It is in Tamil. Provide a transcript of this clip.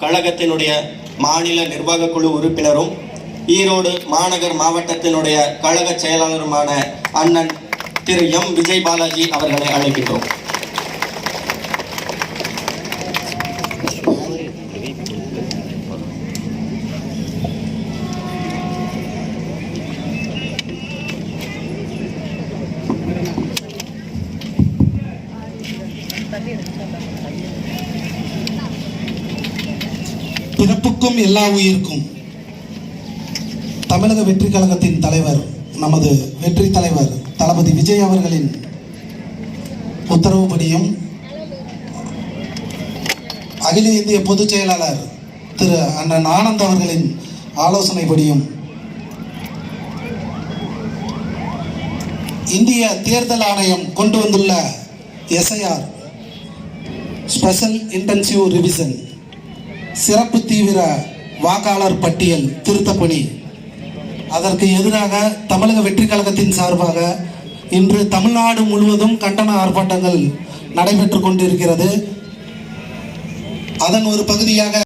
கழகத்தினுடைய மாநில நிர்வாக குழு உறுப்பினரும் ஈரோடு மாநகர் மாவட்டத்தினுடைய கழக செயலாளருமான அண்ணன் திரு எம். விஜய் பாலாஜி அவர்களை அழைக்கின்றோம். பிறப்புக்கும் எல்லா உயிருக்கும். தமிழக வெற்றி கழகத்தின் தலைவர் நமது வெற்றி தலைவர் தளபதி விஜய் அவர்களின் உத்தரவுப்படியும் அகில இந்திய பொதுச் செயலாளர் திரு அண்ணன் ஆனந்த் அவர்களின் ஆலோசனைப்படியும் இந்திய தேர்தல் ஆணையம் கொண்டு வந்துள்ள எஸ்ஐஆர் ஸ்பெஷல் இன்டென்சிவ் ரிவிஷன் சிறப்பு தீவிர வாக்காளர் பட்டியல் திருத்தப்பணி. அதற்கு எதிராக தமிழக வெற்றி கழகத்தின் சார்பாக இன்று தமிழ்நாடு முழுவதும் கண்டன ஆர்ப்பாட்டங்கள் நடைபெற்று கொண்டிருக்கிறது. அதன் ஒரு பகுதியாக